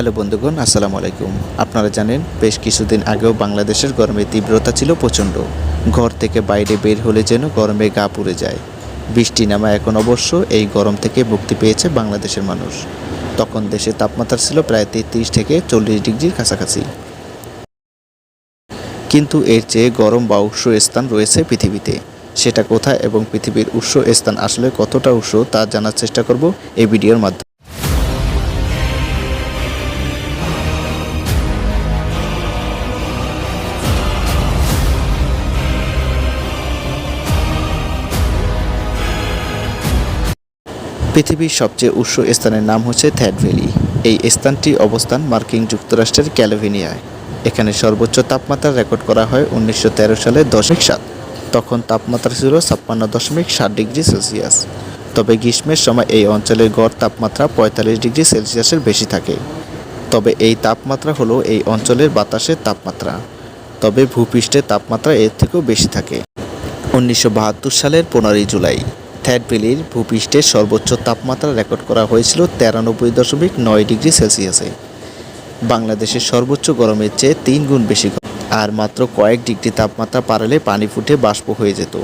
Hello বন্ধুগণ, আসসালামু আলাইকুম। আপনারা জানেন, বেশ কিছুদিন আগেও বাংলাদেশের গরমের তীব্রতা ছিল প্রচণ্ড। ঘর থেকে বাইরে বের হলে যেন গরমে গা পুড়ে যায়। বৃষ্টি নামা এখন অবশ্য এই গরম থেকে মুক্তি পেয়েছে বাংলাদেশের মানুষ। তখন দেশের তাপমাত্রা ছিল প্রায় তেত্রিশ থেকে চল্লিশ ডিগ্রির কাছাকাছি। কিন্তু এর চেয়ে গরম বা উৎস স্থান রয়েছে পৃথিবীতে। সেটা কোথায় এবং পৃথিবীর উৎস স্থান আসলে কতটা উৎস তা জানার চেষ্টা করব এই ভিডিওর মাধ্যমে। পৃথিবীর সবচেয়ে উৎস স্থানের নাম হচ্ছে থ্যাট ভ্যালি। এই স্থানটি অবস্থান মার্কিন যুক্তরাষ্ট্রের ক্যালিফোর্নিয়ায়। এখানে সর্বোচ্চ তাপমাত্রা রেকর্ড করা হয় উনিশশো সালে দশমিক সাত। তখন তাপমাত্রা ছিল ছাপ্পান্ন দশমিক সাত ডিগ্রি সেলসিয়াস। তবে গ্রীষ্মের সময় এই অঞ্চলের গড় তাপমাত্রা পঁয়তাল্লিশ ডিগ্রি সেলসিয়াসের বেশি থাকে। তবে এই তাপমাত্রা হলো এই অঞ্চলের বাতাসের তাপমাত্রা। তবে ভূপৃষ্ঠের তাপমাত্রা এর থেকেও বেশি থাকে। উনিশশো বাহাত্তর সালের পনেরোই জুলাই। থ্যাট ভ্যালির ভূপৃষ্ঠের সর্বোচ্চ তাপমাত্রা রেকর্ড করা হয়েছিল তেরানব্বই দশমিক নয় ডিগ্রি সেলসিয়াসে বাংলাদেশের সর্বোচ্চ গরমের চেয়ে তিন গুণ বেশি। আর মাত্র কয়েক ডিগ্রি তাপমাত্রা পারলে পানি ফুটে বাষ্প হয়ে যেত